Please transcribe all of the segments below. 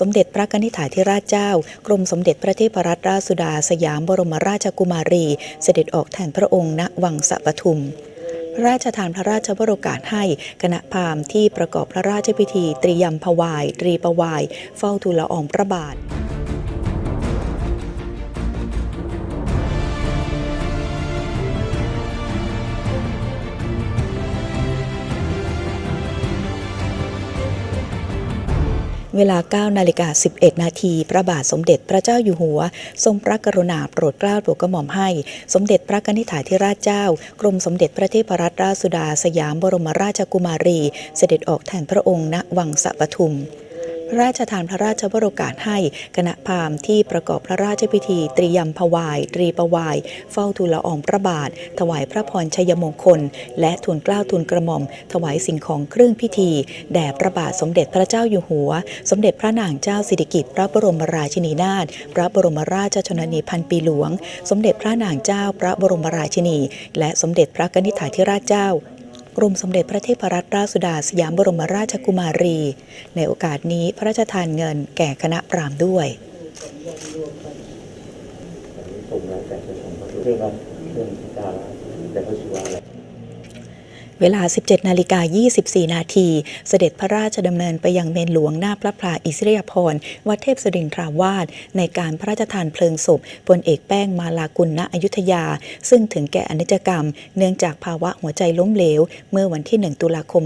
สมเด็จพระกนิษฐาธิราชเจ้า กรมสมเด็จพระเทพรัตนราชสุดาสยามบรมราชกุมารี เสด็จออกแทนพระองค์ณวังสะปทุมพระราชทานพระราชวโรกาสให้คณะพามที่ประกอบพระราชพิธี ตรียมพวาย ตรีประวาย เฝ้าทูลละอองพระบาท เวลา9นาฬิกา11 นาที พระบาทสมเด็จพระเจ้าอยู่หัว ทรงพระกรุณาโปรดเกล้าโปรดกระหม่อมให้ สมเด็จพระกนิษฐาธิราชเจ้า กรมสมเด็จพระเทพรัตนราชสุดา สยามบรมราชกุมารี เสด็จออกแทนพระองค์ณวังสะปทุม ระราชทานพระราชวโรกาสให้คณะพามที่ประกอบพระราชพิธี ตรียมพวาย ตรีประวาย เฝ้าทูลละอองพระบาท ถวายพระพรชัยมงคล และทูลเกล้าทูลกระหม่อม ถวายสิ่งของเครื่องพิธี แด่พระบาทสมเด็จพระเจ้าอยู่หัว สมเด็จพระนางเจ้าสิริกิติ์พระบรมราชินีนาถพระบรมราชชนนีพันปีหลวง สมเด็จพระนางเจ้าพระบรมราชินี และสมเด็จพระกนิษฐาธิราชเจ้า กรมสมเด็จพระเทพรัตนราชสุดาสยามบรมราชกุมารี ในโอกาสนี้พระราชทานเงินแก่คณะปรามด้วยเรื่องว่าเรื่องการแต่ก็ชีวะอะไร เวลา 17 นาฬิกา 24 นาที เสด็จพระราชดำเนินไปยังเมนหลวงหน้าพระพลาอิสริยาภรวัดเทพสรินทราวาสในการพระราชทานเพลิงศพพลเอกแป้งมาลากุลณอยุธยา ซึ่งถึงแก่อนิจกรรม เนื่องจากภาวะหัวใจล้มเหลว เมื่อวันที่ 1 ตุลาคม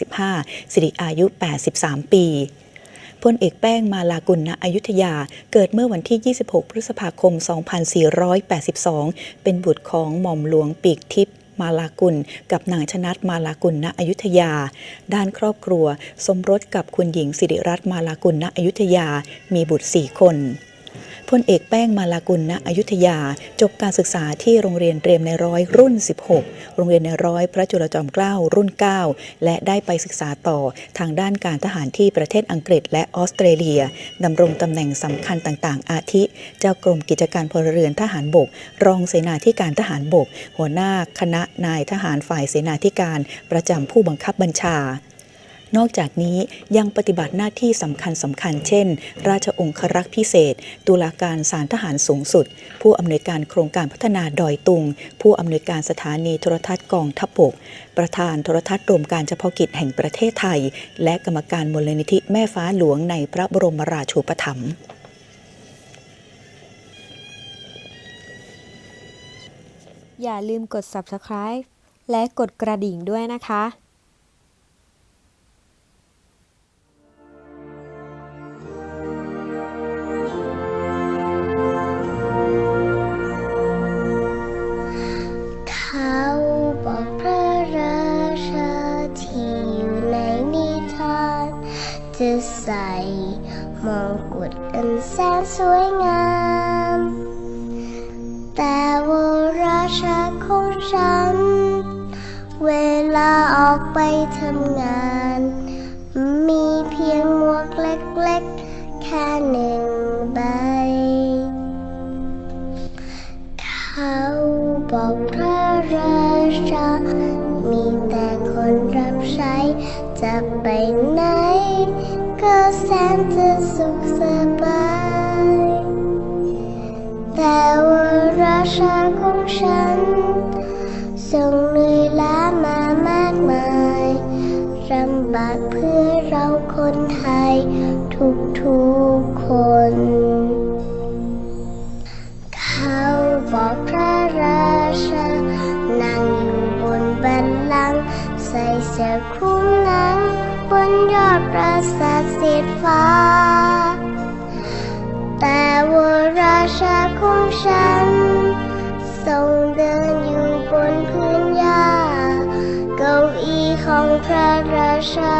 2565 สิริอายุ 83 ปีพลเอกแป้งมาลากุลณอยุธยา เกิดเมื่อวันที่ 26 พฤษภาคม 2482 เป็นบุตรของหม่อมหลวงปีกทิพย์ มาลากุล กับนางชนัดมาลากุลณอยุธยา ด้านครอบครัว สมรสกับคุณหญิงสิริรัตน์มาลากุลณอยุธยา มีบุตรสี่คน พลเอกแป้งมาลากุลณอยุธยา จบการศึกษาที่โรงเรียนเตรียมในร้อยรุ่น 16 โรงเรียนในร้อยพระจุลจอมเกล้ารุ่น 9 และได้ไปศึกษาต่อทางด้านการทหารที่ประเทศอังกฤษและออสเตรเลียดำรงตำแหน่งสำคัญต่างๆ อาทิ เจ้ากรมกิจการพลเรือนทหารบก รองเสนาธิการทหารบก หัวหน้าคณะนายทหารฝ่ายเสนาธิการประจำผู้บังคับบัญชา นอกจากนี้ยังปฏิบัติหน้าที่สำคัญสำคัญ เช่น ราชองครักษ์พิเศษ ตุลาการศาลทหารสูงสุด ผู้อำนวยการโครงการพัฒนาดอยตุง ผู้อำนวยการสถานีโทรทัศน์กองทัพบก ประธานโทรทัศน์รวมการเฉพาะกิจแห่งประเทศไทย และกรรมการมูลนิธิแม่ฟ้าหลวงในพระบรมราชูปถัมภ์อย่าลืมกด subscribe และกดกระดิ่งด้วยนะคะ ใส่มงกุฎอันแสนสวยงาม แต่วราชาของฉัน เวลาออกไปทำงาน มีเพียงหมวกเล็กๆ แค่หนึ่งใบ เขาบอกพระราชา มีแต่คนรับใช้จะไปไหน ก็แสนจะสุขสบาย แต่ว่าราชาของฉันทรงเหนื่อยล้ามามากมายลำบากเพื่อเราคนไทยทุกๆคน เขาบอกพระราชา นั่งอยู่บนบันลังก์ใส่เสื้อคลุมหนัง บนยอดปราสาทสีฟ้า แต่ว่าราชาของฉัน ทรงเดินอยู่บนพื้นหญ้า เก้าอี้ของพระราชา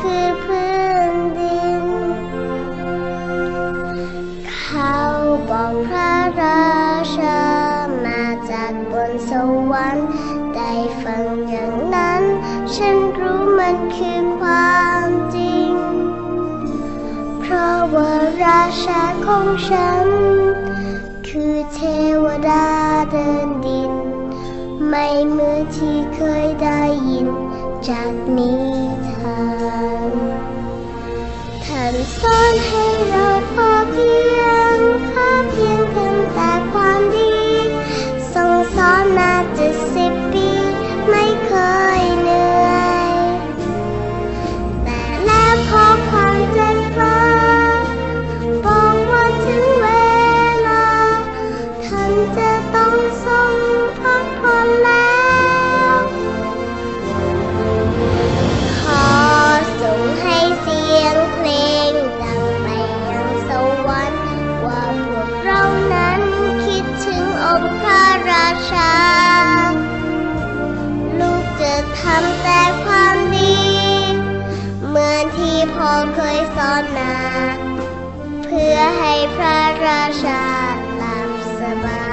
คือพื้นดิน เขาบอกพระราชามาจากบนสวรรค์ได้ฟังอย่างนั้น ฉันรู้มันคือ ของฉัน คือเทวดาเดินดิน ไม่เหมือนที่เคยได้ยิน จากนิทานท่านสอน องเคยสอนนา เพื่อให้พระราชาลำบสบาย